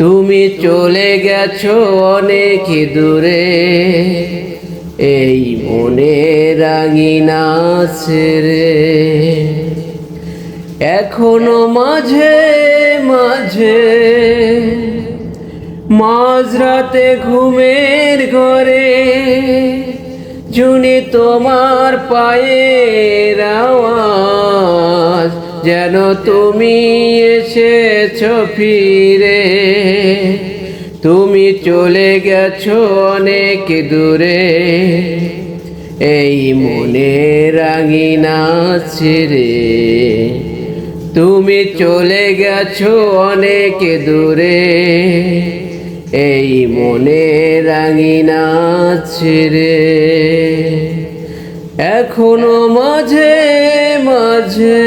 তুমি চলে গেছো অনেক দূরে। এই মনে রাঙিনা ছেড়ে এখনও মাঝে মাঝে মাঝরাতে ঘুমের ঘরে শুনি তোমার পায়ের আওয়াজ। যেন তুমি এসেছ ফিরে। তুমি চলে গেছো অনেক দূরে। এই মনে রাঙিনা ছেড়ে তুমি চলে গেছো অনেক দূরে। এই মনে রাঙিনা ছেড়ে এখনও মাঝে মাঝে